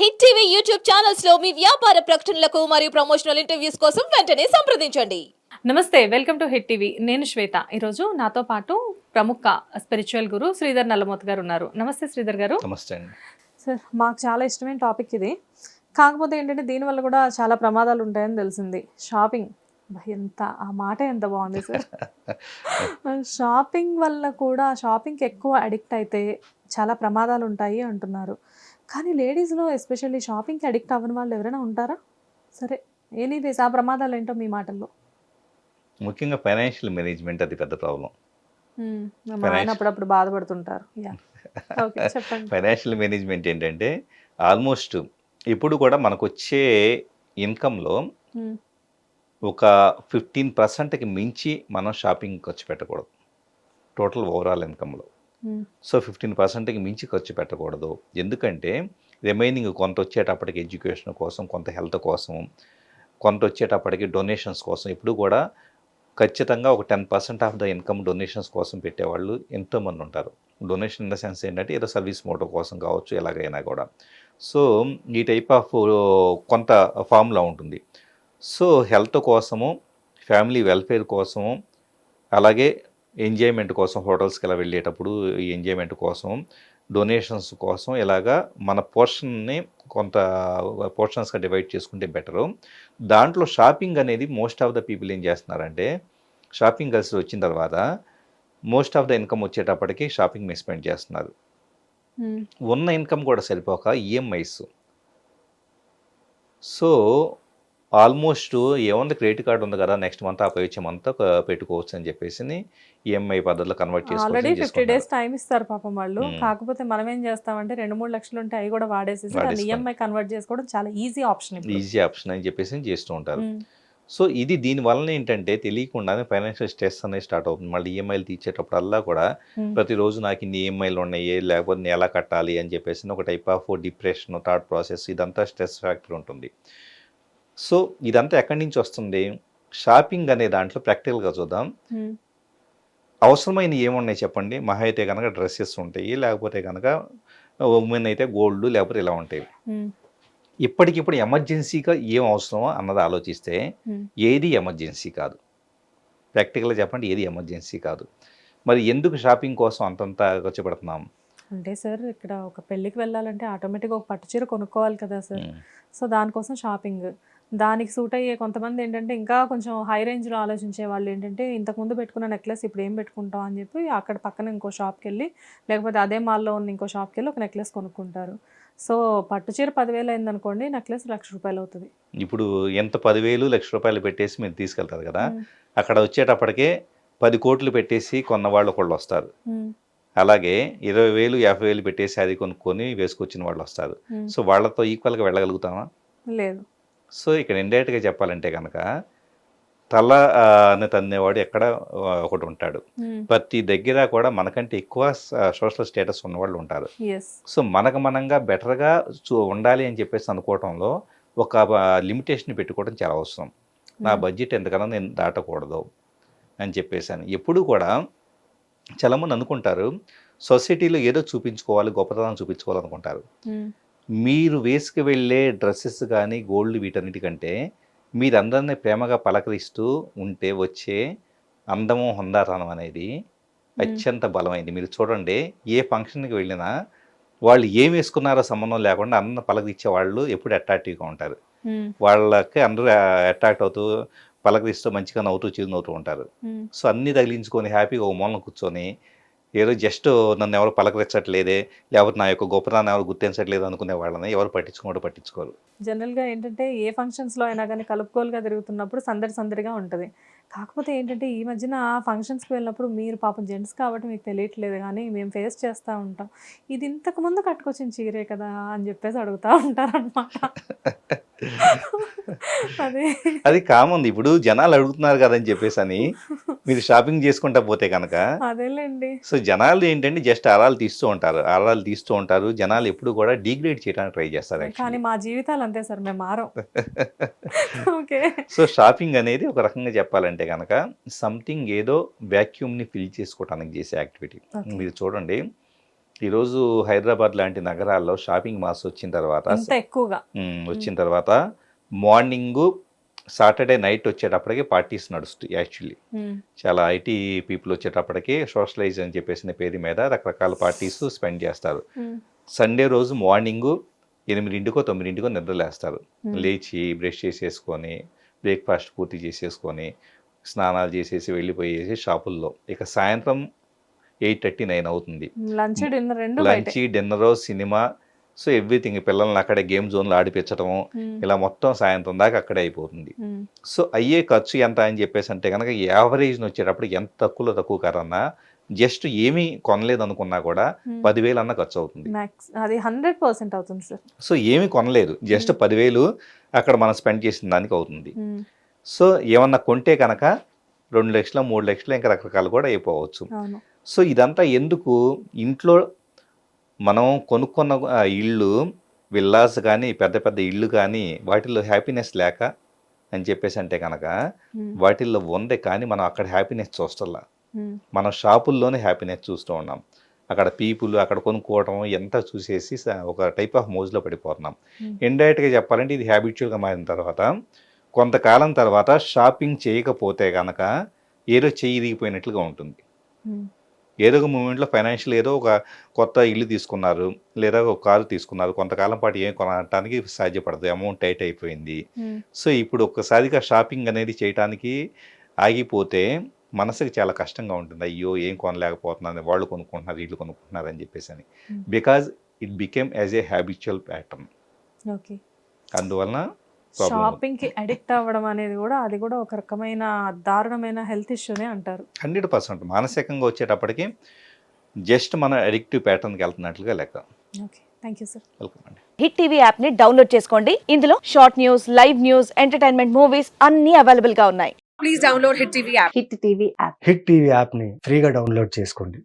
Hit TV YouTube ఛానల్స్లో మీ వ్యాపార ప్రకటనలకు మరియు ప్రమోషనల్ ఇంటర్వ్యూస్ కోసం వెంటనే సంప్రదించండి. నమస్తే వెల్కమ్ టు హిట్ టీవీ. నేను శ్వేత. ఈరోజు నాతో పాటు ప్రముఖ స్పిరిచువల్ గురు శ్రీధర్ నల్లమోత్ గారు ఉన్నారు. నమస్తే శ్రీధర్ గారు. నమస్తే అండి. సార్ మాకు చాలా ఇష్టమైన టాపిక్ ఇది. కాకపోతే ఏంటంటే దీనివల్ల కూడా చాలా ప్రమాదాలు ఉంటాయని తెలిసింది. షాపింగ్. ఎంత ఆ మాట ఎంత బాగుంది సార్. షాపింగ్ వల్ల కూడా షాపింగ్కి ఎక్కువ అడిక్ట్ అయితే చాలా ప్రమాదాలు ఉంటాయి అంటున్నారు. కానీ లేడీస్లో ఎస్పెషల్లీ షాపింగ్కి అడిక్ట్ అవ్వని వాళ్ళు ఎవరైనా ఉంటారా? సరే ఏనిది ఆ ప్రమాదాలు ఏంటో మీ మాటల్లో? ముఖ్యంగా ఫైనాన్షియల్ మేనేజ్మెంట్ అది పెద్ద ప్రాబ్లం. అప్పుడప్పుడు బాధపడుతుంటారు. ఫైనాన్షియల్ మేనేజ్మెంట్ ఏంటంటే ఆల్మోస్ట్ ఇప్పుడు కూడా మనకు వచ్చే ఇన్కంలో. ఒక ఫిఫ్టీన్ పర్సెంట్కి మించి మనం షాపింగ్ ఖర్చు పెట్టకూడదు. టోటల్ ఓవరాల్ ఇన్కంలో. Hmm. సో ఫిఫ్టీన్ పర్సెంట్కి మించి ఖర్చు పెట్టకూడదు. ఎందుకంటే రిమైనింగ్ కొంత వచ్చేటప్పటికి ఎడ్యుకేషన్ కోసం కొంత హెల్త్ కోసం కొంత వచ్చేటప్పటికి డొనేషన్స్ కోసం ఇప్పుడు కూడా ఖచ్చితంగా ఒక ten percent of the income donations కోసం పెట్టేవాళ్ళు ఎంతోమంది ఉంటారు. డొనేషన్ ఇన్ ద సెన్స్ ఏంటంటే ఏదో సర్వీస్ మోటో కోసం కావచ్చు ఎలాగైనా కూడా. సో ఈ టైప్ ఆఫ్ కొంత ఫార్ములా ఉంటుంది. సో హెల్త్ కోసము ఫ్యామిలీ వెల్ఫేర్ కోసము అలాగే ఎంజాయ్మెంట్ కోసం హోటల్స్కి ఇలా వెళ్ళేటప్పుడు ఈ ఎంజాయ్మెంట్ కోసం డొనేషన్స్ కోసం ఇలాగా మన పోర్షన్ని కొంత పోర్షన్స్గా డివైడ్ చేసుకుంటే బెటరు. దాంట్లో షాపింగ్ అనేది మోస్ట్ ఆఫ్ ద పీపుల్ ఏం చేస్తున్నారంటే షాపింగ్ కలిసి వచ్చిన తర్వాత మోస్ట్ ఆఫ్ ద ఇన్కమ్ వచ్చేటప్పటికి షాపింగ్ మీద స్పెండ్ చేస్తున్నారు. ఉన్న ఇన్కమ్ కూడా సరిపోక ఈఎంఐస్. సో ఆల్మోస్ట్ ఏముంది క్రెడిట్ కార్డు ఉంది కదా నెక్స్ట్ మంత్ ఆ పై వచ్చే మంత్ పెట్టుకోవచ్చు అని చెప్పేసి ఈఎంఐ పద్ధతిలో convert already fifty days time ఇస్తారు పాపం వాళ్ళు మ్మ్. కాకపోతే మనం ఏం చేస్తామంటే రెండు మూడు లక్షలు ఉంటే అవి కూడా వాడేసేసి దాన్ని. ఈఎంఐ కన్వర్ట్ చేసుకోవడం చాలా ఈజీ ఆప్షన్ ఈజీ ఆప్షన్ అని చెప్పేసి చేస్తూ ఉంటారు మ్మ్. సో ఇది దీని వలన ఏంటంటే తెలియకుండానే ఫైనాన్షియల్ స్ట్రెస్ అనేది స్టార్ట్ అవుతుంది మళ్ళీ ఈఎంఐలు తీర్చేటప్పుడల్లా కూడా మ్మ్. ప్రతిరోజు నాకు ఇన్ని ఈఎంఐలు ఉన్నాయి లేకపోతే ఎలా కట్టాలి అని చెప్పేసి ఒక type of depression thought process ఇదంతా స్ట్రెస్ ఫ్యాక్టర్ ఉంటుంది సో ఇదంతా ఎక్కడి నుంచి వస్తుంది? షాపింగ్ అనే దాంట్లో ప్రాక్టికల్గా చూద్దాం. అవసరమైన ఏమున్నాయి చెప్పండి? మహా అయితే కనుక డ్రెస్సెస్ ఉంటాయి లేకపోతే కనుక ఉమెన్ అయితే గోల్డ్ లేకపోతే ఇలా ఉంటాయి. ఇప్పటికిప్పుడు ఎమర్జెన్సీగా ఏం అవసరమో అన్నది ఆలోచిస్తే. ఏది ఎమర్జెన్సీ కాదు. ప్రాక్టికల్గా చెప్పండి ఏది ఎమర్జెన్సీ కాదు. మరి ఎందుకు షాపింగ్ కోసం అంతంత ఖర్చు పెడుతున్నాం? అంటే సార్ ఇక్కడ ఒక పెళ్ళికి వెళ్ళాలంటే ఆటోమేటిక్గా ఒక పట్టు చీర కొనుక్కోవాలి కదా సార్. సో దానికోసం షాపింగ్. దానికి సూట్ అయ్యే కొంతమంది ఏంటంటే ఇంకా కొంచెం హై రేంజ్లో ఆలోచించే వాళ్ళు ఏంటంటే ఇంతకుముందు పెట్టుకున్న నెక్లెస్ ఇప్పుడు ఏం పెట్టుకుంటాం అని చెప్పి అక్కడ పక్కన ఇంకో షాప్కి వెళ్ళి లేకపోతే అదే మాల్లో ఉన్న ఇంకో షాప్కి వెళ్ళి ఒక నెక్లెస్ కొనుక్కుంటారు సో పట్టు చీర పదివేలు అయిందనుకోండి నెక్లెస్ లక్ష రూపాయలు అవుతుంది ఇప్పుడు ఎంత పదివేలు లక్ష రూపాయలు పెట్టేసి మీరు తీసుకెళ్తారు కదా. అక్కడ వచ్చేటప్పటికే పది కోట్లు పెట్టేసి కొన్న వాళ్ళు ఒకళ్ళు వస్తారు. అలాగే ఇరవై వేలు యాభై వేలు పెట్టేసి అది కొనుక్కొని వేసుకొచ్చిన వాళ్ళు వస్తారు. సో వాళ్ళతో ఈక్వల్గా వెళ్ళగలుగుతామా లేదు సో ఇక్కడ ఇండైరెక్ట్గా చెప్పాలంటే కనుక తల అని తన్నేవాడు ఎక్కడ ఒకటి ఉంటాడు. ప్రతి దగ్గర కూడా మనకంటే ఎక్కువ సోషల్ స్టేటస్ ఉన్నవాళ్ళు ఉంటారు. సో మనకు మనంగా బెటర్గా చూ- ఉండాలి అని చెప్పేసి అనుకోవటంలో ఒక లిమిటేషన్ పెట్టుకోవడం చాలా అవసరం. నా బడ్జెట్ ఎంతకన్నా నేను దాటకూడదు అని చెప్పేసాను ఎప్పుడు కూడా చాలామంది అనుకుంటారు సొసైటీలో ఏదో చూపించుకోవాలి గొప్పతనం చూపించుకోవాలనుకుంటారు. మీరు వేసుకు వెళ్ళే డ్రెస్సెస్ కానీ గోల్డ్ వీటన్నిటికంటే మీరు అందరినీ ప్రేమగా పలకరిస్తూ ఉంటే వచ్చే అందము హుందాతనం అనేది అత్యంత బలమైంది మీరు చూడండి ఏ ఫంక్షన్కి వెళ్ళినా వాళ్ళు ఏం వేసుకున్నారో సంబంధం లేకుండా అన్న పలకరించే వాళ్ళు ఎప్పుడు అట్రాక్టివ్గా ఉంటారు. వాళ్ళకి అందరూ అట్రాక్ట్ అవుతూ పలకరిస్తూ మంచిగా నవ్వుతూ చిరునవ్వుతూ ఉంటారు. సో అన్నీ తగిలించుకొని హ్యాపీగా ఒక మూలన కూర్చొని ఏదో జస్ట్ నన్ను ఎవరు పలకరించట్లేదే లేకపోతే నా యొక్క గొప్పతనాన్ని ఎవరు గుర్తించట్లేదు అనుకునే వాళ్ళని ఎవరు పట్టించుకోవడం పట్టించుకోరు. జనరల్గా ఏంటంటే ఏ ఫంక్షన్స్లో అయినా కానీ కలుపుకోలుగా తిరుగుతున్నప్పుడు సందడి సందడిగా ఉంటుంది. కాకపోతే ఏంటంటే ఈ మధ్యన ఫంక్షన్స్కి వెళ్ళినప్పుడు మీరు పాపం జెంట్స్ కాబట్టి మీకు తెలియట్లేదు కానీ మేము ఫేస్ చేస్తూ ఉంటాం. ఇది ఇంతకు ముందు కట్టుకొచ్చిన చీరే కదా అని చెప్పేసి అడుగుతూ ఉంటారనమాట అదే. అది కామంది ఇప్పుడు జనాలు అడుగుతున్నారు కదని చెప్పేసి అని మీరు షాపింగ్ చేసుకుంటా పోతే కనుక అదేలేండి. సో జనాలు ఏంటంటే జస్ట్ ఆరాలు తీస్తూ ఉంటారు. ఆరాలు తీస్తూ ఉంటారు. జనాలు ఎప్పుడు కూడా డిగ్రేడ్ చేయడానికి ట్రై చేస్తారు కానీ. మా జీవితాలు అంతే సార్. మేము మారం. ఓకే. సో షాపింగ్ అనేది ఒక రకంగా చెప్పాలంటే కనుక సంథింగ్ ఏదో vacuum ని ఫిల్ చేసుకోవడానికి చేసే యాక్టివిటీ. మీరు చూడండి ఈరోజు హైదరాబాద్ లాంటి నగరాల్లో షాపింగ్ మాల్స్ వచ్చిన తర్వాత ఎక్కువగా. వచ్చిన తర్వాత మార్నింగ్ సాటర్డే నైట్ వచ్చేటప్పటికి పార్టీస్ నడుస్తాయి యాక్చువల్లీ చాలా ఐటీ పీపుల్ వచ్చేటప్పటికి సోషలైజ్ అని చెప్పేసిన పేరు మీద రకరకాల పార్టీస్ స్పెండ్ చేస్తారు. సండే రోజు మార్నింగ్ ఎనిమిదింటికో తొమ్మిదింటికో నిద్రలేస్తారు. లేచి బ్రష్ చేసేసుకొని బ్రేక్ఫాస్ట్ పూర్తి చేసేసుకొని స్నానాలు చేసేసి వెళ్ళిపోయేసి షాపుల్లో. ఇక సాయంత్రం ఎయిట్ థర్టీ నైన్ అవుతుంది. Lunch dinner lunch dinner cinema so everything పిల్లల్ని అక్కడే గేమ్ జోన్లో ఆడిపించడము ఇలా మొత్తం సాయంత్రం దాకా అక్కడే అయిపోతుంది. సో అయ్యే ఖర్చు ఎంత అని చెప్పేసి అంటే కనుక యావరేజ్ని వచ్చేటప్పుడు ఎంత తక్కువలో తక్కువ కరన్నా జస్ట్ ఏమీ కొనలేదు అనుకున్నా కూడా. పదివేలు అన్న ఖర్చు అవుతుంది. అది హండ్రెడ్ పర్సెంట్ అవుతుంది సార్. సో ఏమీ కొనలేదు. జస్ట్ పదివేలు అక్కడ మనం స్పెండ్ చేసిన దానికి అవుతుంది. సో ఏమన్నా కొంటే కనుక రెండు లక్షలు మూడు లక్షలు ఇంకా రకరకాలు కూడా అయిపోవచ్చు. సో ఇదంతా ఎందుకు? ఇంట్లో మనం కొనుక్కున్న ఇళ్ళు విల్లాస్ కానీ పెద్ద పెద్ద ఇళ్ళు కానీ వాటిల్లో హ్యాపీనెస్ లేక అని చెప్పేసి అంటే కనుక వాటిల్లో ఉంది కానీ మనం అక్కడ హ్యాపీనెస్ చూస్తల్లా. మనం షాపుల్లోనే హ్యాపీనెస్ చూస్తూ ఉన్నాం. అక్కడ పీపుల్ అక్కడ కొనుక్కోవడం ఎంత చూసేసి ఒక టైప్ ఆఫ్ మోజ్లో పడిపోతున్నాం. ఇండైరెక్ట్గా చెప్పాలంటే ఇది హ్యాబిచువల్గా మారిన తర్వాత కొంతకాలం తర్వాత షాపింగ్ చేయకపోతే కనుక ఏదో చెయ్యి ఇరిగిపోయినట్లుగా ఉంటుంది. ఏదో ఒక మూమెంట్లో ఫైనాన్షియల్ ఏదో ఒక కొత్త ఇల్లు తీసుకున్నారు లేదా ఒక కారు తీసుకున్నారు కొంతకాలం పాటు ఏం కొనడానికి సాధ్యపడదు అమౌంట్ టైట్ అయిపోయింది. సో ఇప్పుడు ఒక్కసారిగా షాపింగ్ అనేది చేయడానికి ఆగిపోతే మనసుకి చాలా కష్టంగా ఉంటుంది. అయ్యో ఏం కొనలేకపోతున్నాను వాళ్ళు కొనుక్కుంటున్నారు వీళ్ళు కొనుక్కుంటున్నారు అని చెప్పేసి అని. Because it became as a habitual pattern. అందువలన షాపింగ్కి అడిక్ట్ అవ్వడం అనేది కూడా అది కూడా ఒక రకమైన దారుణమైన హెల్త్ ఇష్యూనే అంటారు. Hundred percent. మానసికంగా వచ్చేటప్పటికి జస్ట్ మన అడిక్టివ్ ప్యాటర్న్కి వెళ్తున్నట్లుగా లెక్క. Okay. Thank you sir. Welcome అండి. హిట్ టీవీ యాప్ని డౌన్లోడ్ చేసుకోండి. ఇందులో short news live news entertainment movies అన్ని అవైలబుల్గా ఉన్నాయి. please download Hit TV app. Hit TV app. Hit TV యాప్ని ఫ్రీగా డౌన్లోడ్ చేసుకోండి.